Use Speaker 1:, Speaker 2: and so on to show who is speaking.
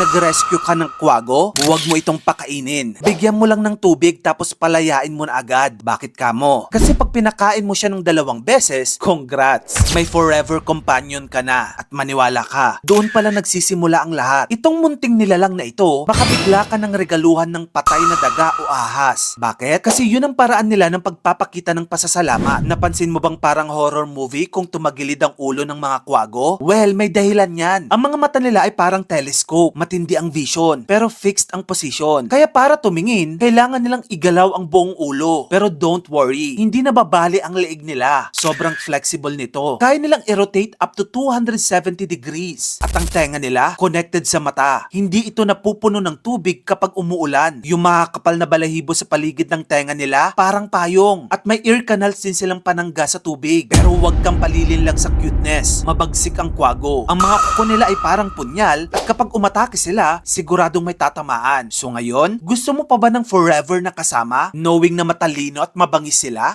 Speaker 1: nag-rescue ka ng kwago, huwag mo itong pakainin. Bigyan mo lang ng tubig tapos palayain mo na agad. Bakit ka mo? Kasi pag pinakain mo siya ng dalawang beses, congrats! May forever companion ka na at maniwala ka. Doon pala nagsisimula ang lahat. Itong munting nilalang na ito, baka bigla ka ng regaluhan ng patay na daga o ahas. Bakit? Kasi yun ang paraan nila ng pagpapakita ng pasasalamat. Napansin mo bang parang horror movie kung tumagilid ang ulo ng mga kwago? Well, may dahilan yan. Ang mga mata nila ay parang telescope. Matindi ang vision, pero fixed ang position. Kaya para tumingin, kailangan nilang igalaw ang buong ulo. Pero don't worry, hindi nababali ang leeg nila. Sobrang flexible nito. Kaya nilang i-rotate up to 270 degrees. At ang tenga nila, connected sa mata. Hindi ito napupuno ng tubig kapag umuulan. Yung mga kapal na balahibo sa paligid ng tenga nila, parang payong. At may ear canals din silang panangga sa tubig. Pero huwag kang palilin lang sa cuteness. Mabagsik ang kwago. Ang mga kuko nila ay parang punyal at kapag umatake sila, siguradong may tatamaan. So ngayon, gusto mo pa ba ng forever na kasama? Knowing na matalino at mabangis sila?